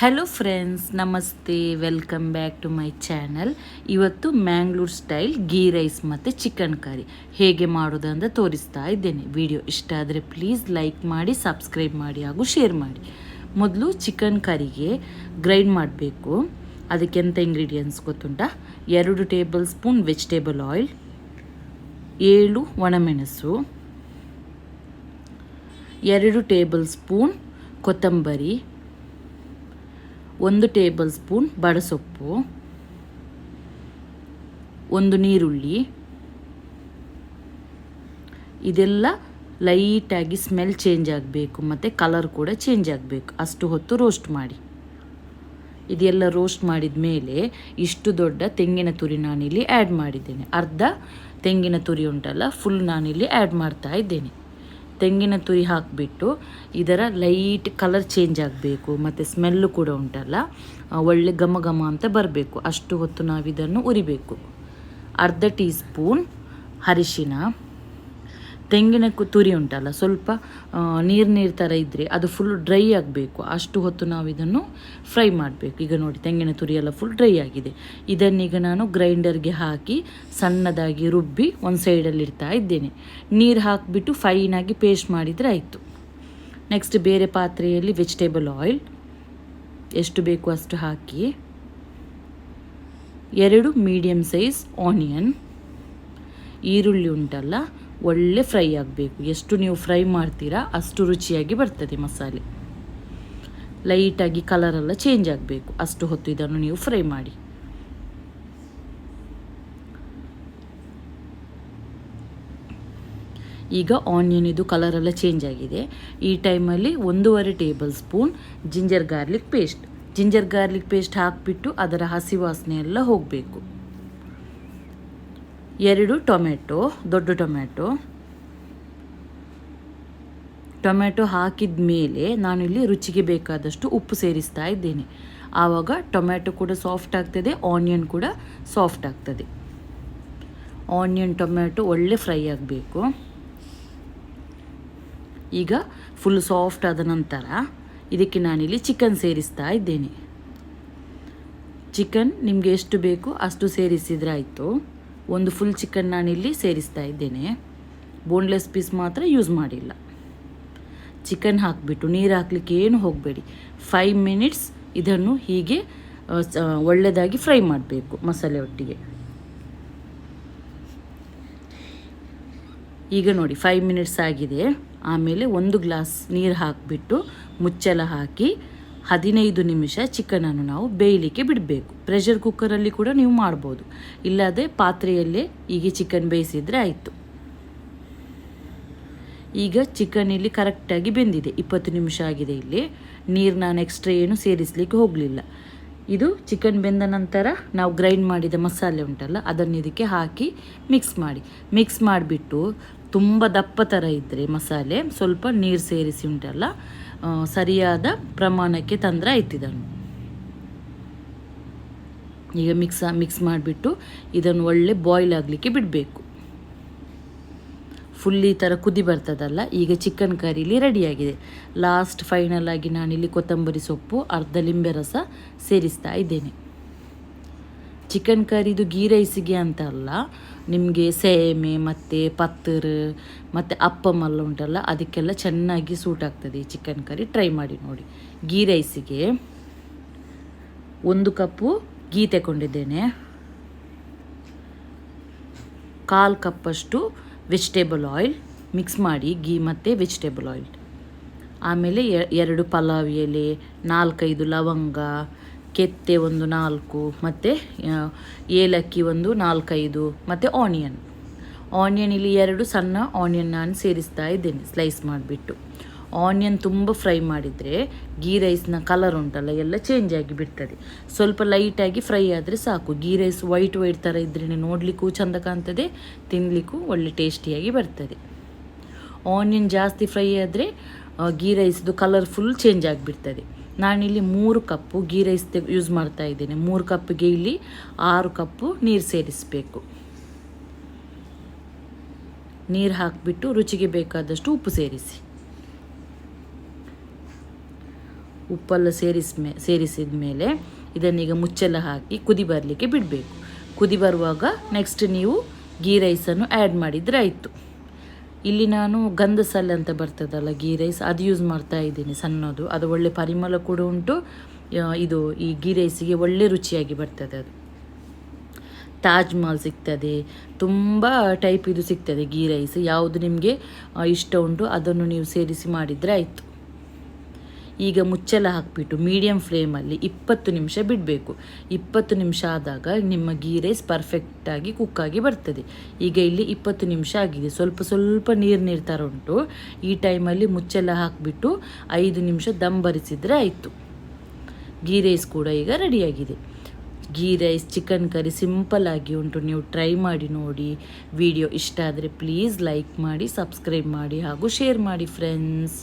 Hello friends ನಮಸ್ತೆ welcome back to my channel ಇವತ್ತು Mangalore style ghee rice ಮತ್ತು chicken curry ಹೇಗೆ ಮಾಡೋದು ಅಂತ ತೋರಿಸ್ತಾ ಇದ್ದೇನೆ. ವಿಡಿಯೋ ಇಷ್ಟ ಆದರೆ ಪ್ಲೀಸ್ ಲೈಕ್ ಮಾಡಿ ಸಬ್ಸ್ಕ್ರೈಬ್ ಮಾಡಿ ಹಾಗೂ ಶೇರ್ ಮಾಡಿ. ಮೊದಲು ಚಿಕನ್ ಕರಿಗೆ ಗ್ರೈಂಡ್ ಮಾಡಬೇಕು. ಅದಕ್ಕೆ ಎಂಥ ಇಂಗ್ರೀಡಿಯೆಂಟ್ಸ್ ಗೊತ್ತುಂಟ? ಎರಡು ಟೇಬಲ್ ಸ್ಪೂನ್ ವೆಜಿಟೇಬಲ್ ಆಯಿಲ್ ಏಳು ಒಣಮೆಣಸು, ಎರಡು ಟೇಬಲ್ ಸ್ಪೂನ್ ಕೊತ್ತಂಬರಿ ಒಂದು ಟೇಬಲ್ ಸ್ಪೂನ್ ಬಡಸೊಪ್ಪು, ಒಂದು ನೀರುಳ್ಳಿ. ಇದೆಲ್ಲ ಲೈಟಾಗಿ ಸ್ಮೆಲ್ ಚೇಂಜ್ ಆಗಬೇಕು, ಮತ್ತು ಕಲರ್ ಕೂಡ ಚೇಂಜ್ ಆಗಬೇಕು. ಅಷ್ಟು ಹೊತ್ತು ರೋಸ್ಟ್ ಮಾಡಿ. ಇದೆಲ್ಲ ರೋಸ್ಟ್ ಮಾಡಿದ ಮೇಲೆ ಇಷ್ಟು ದೊಡ್ಡ ತೆಂಗಿನ ತುರಿ ನಾನಿಲ್ಲಿ ಆ್ಯಡ್ ಮಾಡಿದ್ದೇನೆ. ಅರ್ಧ ತೆಂಗಿನ ತುರಿ ಉಂಟಲ್ಲ, ಫುಲ್ ನಾನಿಲ್ಲಿ ಆ್ಯಡ್ ಮಾಡ್ತಾ ಇದ್ದೇನೆ. ತೆಂಗಿನ ತುರಿ ಹಾಕಿಬಿಟ್ಟು ಇದರ ಲೈಟ್ ಕಲರ್ ಚೇಂಜ್ ಆಗಬೇಕು, ಮತ್ತು ಸ್ಮೆಲ್ಲು ಕೂಡ ಉಂಟಲ್ಲ ಒಳ್ಳೆ ಘಮ ಘಮ ಅಂತ ಬರಬೇಕು. ಅಷ್ಟು ಹೊತ್ತು ನಾವು ಇದನ್ನು ಉರಿಬೇಕು. ಅರ್ಧ ಟೀ ಸ್ಪೂನ್ ಅರಿಶಿನ. ತೆಂಗಿನ ತುರಿ ಉಂಟಲ್ಲ, ಸ್ವಲ್ಪ ನೀರು ನೀರು ಥರ ಇದ್ದರೆ ಅದು ಫುಲ್ ಡ್ರೈ ಆಗಬೇಕು. ಅಷ್ಟು ಹೊತ್ತು ನಾವು ಇದನ್ನು ಫ್ರೈ ಮಾಡಬೇಕು. ಈಗ ನೋಡಿ, ತೆಂಗಿನ ತುರಿ ಎಲ್ಲ ಫುಲ್ ಡ್ರೈ ಆಗಿದೆ. ಇದನ್ನೀಗ ನಾನು ಗ್ರೈಂಡರ್ಗೆ ಹಾಕಿ ಸಣ್ಣದಾಗಿ ರುಬ್ಬಿ ಒಂದು ಸೈಡಲ್ಲಿ ಇಡ್ತಾ ಇದ್ದೇನೆ. ನೀರು ಹಾಕಿಬಿಟ್ಟು ಫೈನಾಗಿ ಪೇಸ್ಟ್ ಮಾಡಿದರೆ ಆಯಿತು. ನೆಕ್ಸ್ಟ್ ಬೇರೆ ಪಾತ್ರೆಯಲ್ಲಿ ವೆಜಿಟೇಬಲ್ ಆಯಿಲ್ ಎಷ್ಟು ಬೇಕು ಅಷ್ಟು ಹಾಕಿ. ಎರಡು ಮೀಡಿಯಮ್ ಸೈಜ್ ಆನಿಯನ್ ಈರುಳ್ಳಿ ಉಂಟಲ್ಲ ಒಳ್ಳೆ ಫ್ರೈ ಆಗಬೇಕು. ಎಷ್ಟು ನೀವು ಫ್ರೈ ಮಾಡ್ತೀರಾ ಅಷ್ಟು ರುಚಿಯಾಗಿ ಬರ್ತದೆ ಮಸಾಲೆ. ಲೈಟಾಗಿ ಕಲರೆಲ್ಲ ಚೇಂಜ್ ಆಗಬೇಕು. ಅಷ್ಟು ಹೊತ್ತು ಇದನ್ನು ನೀವು ಫ್ರೈ ಮಾಡಿ. ಈಗ ಆನಿಯನ್ ಇದು ಕಲರೆಲ್ಲ ಚೇಂಜ್ ಆಗಿದೆ. ಈ ಟೈಮಲ್ಲಿ ಒಂದೂವರೆ tablespoon ginger garlic paste ginger garlic paste ಹಾಕಿಬಿಟ್ಟು ಅದರ ಹಸಿ ವಾಸನೆ ಎಲ್ಲ ಹೋಗಬೇಕು. ಎರಡು ಟೊಮೆಟೊ, ದೊಡ್ಡ ಟೊಮೆಟೊ. ಟೊಮೆಟೊ ಹಾಕಿದ ಮೇಲೆ ನಾನಿಲ್ಲಿ ರುಚಿಗೆ ಬೇಕಾದಷ್ಟು ಉಪ್ಪು ಸೇರಿಸ್ತಾ ಇದ್ದೇನೆ. ಆವಾಗ ಟೊಮೆಟೊ ಕೂಡ ಸಾಫ್ಟ್ ಆಗ್ತದೆ, ಆನಿಯನ್ ಕೂಡ ಸಾಫ್ಟ್ ಆಗ್ತದೆ. ಆನಿಯನ್, ಟೊಮೆಟೊ ಒಳ್ಳೆ ಫ್ರೈ ಆಗಬೇಕು. ಈಗ ಫುಲ್ ಸಾಫ್ಟ್ ಆದ ನಂತರ ಇದಕ್ಕೆ ನಾನಿಲ್ಲಿ ಚಿಕನ್ ಸೇರಿಸ್ತಾ ಇದ್ದೇನೆ. ಚಿಕನ್ ನಿಮಗೆ ಎಷ್ಟು ಬೇಕು ಅಷ್ಟು ಸೇರಿಸಿದ್ರೆ ಆಯಿತು. ಒಂದು ಫುಲ್ ಚಿಕನ್ ನಾನಿಲ್ಲಿ ಸೇರಿಸ್ತಾ ಇದ್ದೇನೆ. ಬೋನ್ಲೆಸ್ ಪೀಸ್ ಮಾತ್ರ ಯೂಸ್ ಮಾಡಿಲ್ಲ. ಚಿಕನ್ ಹಾಕಿಬಿಟ್ಟು, ನೀರು ಹಾಕಲಿಕ್ಕೆ ಏನು ಹೋಗಬೇಡಿ. ಫೈವ್ ಮಿನಿಟ್ಸ್ ಇದನ್ನು ಹೀಗೆ ಒಳ್ಳೆಯದಾಗಿ ಫ್ರೈ ಮಾಡಬೇಕು ಮಸಾಲೆ ಒಟ್ಟಿಗೆ. ಈಗ ನೋಡಿ ಫೈವ್ ಮಿನಿಟ್ಸ್ ಆಗಿದೆ. ಆಮೇಲೆ ಒಂದು ಗ್ಲಾಸ್ ನೀರು ಹಾಕಿಬಿಟ್ಟು ಮುಚ್ಚಲ ಹಾಕಿ ಹದಿನೈದು ನಿಮಿಷ ಚಿಕನನ್ನು ನಾವು ಬೇಯಲಿಕ್ಕೆ ಬಿಡಬೇಕು. ಪ್ರೆಷರ್ ಕುಕ್ಕರಲ್ಲಿ ಕೂಡ ನೀವು ಮಾಡ್ಬೋದು. ಇಲ್ಲದೆ ಪಾತ್ರೆಯಲ್ಲೇ ಹೀಗೆ ಚಿಕನ್ ಬೇಯಿಸಿದರೆ ಆಯಿತು. ಈಗ ಚಿಕನ್ ಇಲ್ಲಿ ಕರೆಕ್ಟಾಗಿ ಬೆಂದಿದೆ. ಇಪ್ಪತ್ತು ನಿಮಿಷ ಆಗಿದೆ ಇಲ್ಲಿ. ನೀರು ನಾನು ಎಕ್ಸ್ಟ್ರಾ ಏನು ಸೇರಿಸಲಿಕ್ಕೆ ಹೋಗಲಿಲ್ಲ. ಇದು ಚಿಕನ್ ಬೆಂದ ನಂತರ ನಾವು ಗ್ರೈಂಡ್ ಮಾಡಿದ ಮಸಾಲೆ ಉಂಟಲ್ಲ, ಅದನ್ನು ಇದಕ್ಕೆ ಹಾಕಿ ಮಿಕ್ಸ್ ಮಾಡಿ. ಮಿಕ್ಸ್ ಮಾಡಿಬಿಟ್ಟು ತುಂಬ ದಪ್ಪ ಥರ ಇದ್ದರೆ ಮಸಾಲೆ, ಸ್ವಲ್ಪ ನೀರು ಸೇರಿಸಿ ಉಂಟಲ್ಲ ಸರಿಯಾದ ಪ್ರಮಾಣಕ್ಕೆ ತಂದ್ರೆ ಆಯ್ತು ಈಗ ಮಿಕ್ಸ್ ಮಿಕ್ಸ್ ಮಾಡಿಬಿಟ್ಟು ಇದನ್ನು ಒಳ್ಳೆ ಬಾಯ್ಲ್ ಆಗಲಿಕ್ಕೆ ಬಿಡಬೇಕು. ಫುಲ್ ಈ ಥರ ಕುದಿ ಬರ್ತದಲ್ಲ, ಈಗ ಚಿಕನ್ ಕರೀಲಿ ರೆಡಿಯಾಗಿದೆ ಲಾಸ್ಟ್ ಫೈನಲ್ ಆಗಿ ನಾನಿಲ್ಲಿ ಕೊತ್ತಂಬರಿ ಸೊಪ್ಪು, ಅರ್ಧ ಲಿಂಬೆ ರಸ ಸೇರಿಸ್ತಾ ಇದ್ದೇನೆ. ಚಿಕನ್ ಕರಿದು ಗೀ ರೈಸಿಗೆ ಅಂತ ಅಲ್ಲ. ನಿಮಗೆ ಸೇಮೆ, ಮತ್ತು ಪತ್ತರ್, ಮತ್ತು ಅಪ್ಪಮಲ್ಲ ಉಂಟಲ್ಲ, ಅದಕ್ಕೆಲ್ಲ ಚೆನ್ನಾಗಿ ಸೂಟ್ ಆಗ್ತದೆ ಈ ಚಿಕನ್ ಕರಿ. ಟ್ರೈ ಮಾಡಿ ನೋಡಿ. ಗೀ ರೈಸಿಗೆ ಒಂದು ಕಪ್ಪು ಗೀ ತಗೊಂಡಿದ್ದೇನೆ ಕಾಲು ಕಪ್ಪಷ್ಟು ವೆಜಿಟೇಬಲ್ ಆಯಿಲ್ ಮಿಕ್ಸ್ ಮಾಡಿ ಗೀ ಮತ್ತು ವೆಜಿಟೇಬಲ್ ಆಯಿಲ್ ಆಮೇಲೆ ಎರಡು ಪಲಾವ್ ಎಲೆ, ನಾಲ್ಕೈದು ಲವಂಗ ಕೆತ್ತೆ ಒಂದು ನಾಲ್ಕು, ಮತ್ತು ಏಲಕ್ಕಿ ಒಂದು ನಾಲ್ಕೈದು, ಮತ್ತು ಆನಿಯನ್. ಆನಿಯನ್ ಇಲ್ಲಿ ಎರಡು ಸಣ್ಣ ಆನಿಯನ್ ನಾನು ಸೇರಿಸ್ತಾ ಇದ್ದೇನೆ, ಸ್ಲೈಸ್ ಮಾಡಿಬಿಟ್ಟು. ಆನಿಯನ್ ತುಂಬ ಫ್ರೈ ಮಾಡಿದರೆ ಗೀ ರೈಸ್ನ ಕಲರ್ ಉಂಟಲ್ಲ, ಎಲ್ಲ ಚೇಂಜ್ ಆಗಿ ಬಿಡ್ತದೆ. ಸ್ವಲ್ಪ ಲೈಟಾಗಿ ಫ್ರೈ ಆದರೆ ಸಾಕು. ಗೀ ರೈಸ್ ವೈಟ್ ವೈಟ್ ಥರ ಇದ್ರೇ ನೋಡಲಿಕ್ಕೂ ಚಂದ ಕಾಣ್ತದೆ ತಿನ್ನಲಿಕ್ಕೂ ಒಳ್ಳೆ ಟೇಸ್ಟಿಯಾಗಿ ಬರ್ತದೆ. ಆನಿಯನ್ ಜಾಸ್ತಿ ಫ್ರೈ ಆದರೆ ಗೀ ರೈಸ್ದು ಕಲರ್ ಫುಲ್ ಚೇಂಜ್ ಆಗಿಬಿಡ್ತದೆ. ನಾನಿಲ್ಲಿ ಮೂರು ಕಪ್ಪು ಗೀ ರೈಸ್ ಯೂಸ್ ಮಾಡ್ತಾ ಇದ್ದೇನೆ. ಮೂರು ಕಪ್ಪಿಗೆ ಇಲ್ಲಿ ಆರು ಕಪ್ಪು ನೀರು ಸೇರಿಸಬೇಕು. ನೀರು ಹಾಕಿಬಿಟ್ಟು ರುಚಿಗೆ ಬೇಕಾದಷ್ಟು ಉಪ್ಪು ಸೇರಿಸಿ. ಉಪ್ಪೆಲ್ಲ ಸೇರಿಸ್ಮೇ ಸೇರಿಸಿದ ಮೇಲೆ ಇದನ್ನೀಗ ಮುಚ್ಚೆಲ್ಲ ಹಾಕಿ ಕುದಿ ಬರಲಿಕ್ಕೆ ಬಿಡಬೇಕು. ಕುದಿ ಬರುವಾಗ ನೆಕ್ಸ್ಟ್ ನೀವು ಗೀ ರೈಸನ್ನು ಆ್ಯಡ್ ಮಾಡಿದರೆ ಆಯಿತು. ಇಲ್ಲಿ ನಾನು ಗಂಧಸಲ್ ಅಂತ ಬರ್ತದಲ್ಲ ಗೀ ರೈಸ್, ಅದು ಯೂಸ್ ಮಾಡ್ತಾ ಇದ್ದೀನಿ ಸಣ್ಣದು. ಅದು ಒಳ್ಳೆ ಪರಿಮಳ ಕೂಡ ಉಂಟು. ಇದು ಈ ಗೀ ರೈಸಿಗೆ ಒಳ್ಳೆ ರುಚಿಯಾಗಿ ಬರ್ತದೆ ಅದು. ತಾಜ್ ಮಹಲ್ ಸಿಗ್ತದೆ. ತುಂಬ ಟೈಪ್ ಇದು ಸಿಗ್ತದೆ ಗೀ ರೈಸ್. ಯಾವುದು ನಿಮಗೆ ಇಷ್ಟ ಉಂಟು ಅದನ್ನು ನೀವು ಸೇರಿಸಿ ಮಾಡಿದರೆ ಆಯಿತು. ಈಗ ಮುಚ್ಚೆಲ್ಲ ಹಾಕಿಬಿಟ್ಟು ಮೀಡಿಯಮ್ ಫ್ಲೇಮಲ್ಲಿ ಇಪ್ಪತ್ತು ನಿಮಿಷ ಬಿಡಬೇಕು. ಇಪ್ಪತ್ತು ನಿಮಿಷ ಆದಾಗ ನಿಮ್ಮ ಗೀ ರೈಸ್ ಪರ್ಫೆಕ್ಟಾಗಿ ಕುಕ್ಕಾಗಿ ಬರ್ತದೆ. ಈಗ ಇಲ್ಲಿ ಇಪ್ಪತ್ತು ನಿಮಿಷ ಆಗಿದೆ. ಸ್ವಲ್ಪ ಸ್ವಲ್ಪ ನೀರು ನೀರು ಥರ ಉಂಟು. ಈ ಟೈಮಲ್ಲಿ ಮುಚ್ಚೆಲ್ಲ ಹಾಕಿಬಿಟ್ಟು ಐದು ನಿಮಿಷ ದಮ್ ಬರಿಸಿದರೆ ಆಯಿತು. ಗೀ ರೈಸ್ ಕೂಡ ಈಗ ರೆಡಿಯಾಗಿದೆ ghee rice chicken curry simple ಆಗಿ ಉಂಟು. ನೀವು ಟ್ರೈ ಮಾಡಿ ನೋಡಿ. ವಿಡಿಯೋ ಇಷ್ಟ ಆದರೆ ಪ್ಲೀಸ್ ಲೈಕ್ ಮಾಡಿ ಸಬ್ಸ್ಕ್ರೈಬ್ ಮಾಡಿ ಹಾಗೂ ಶೇರ್ ಮಾಡಿ ಫ್ರೆಂಡ್ಸ್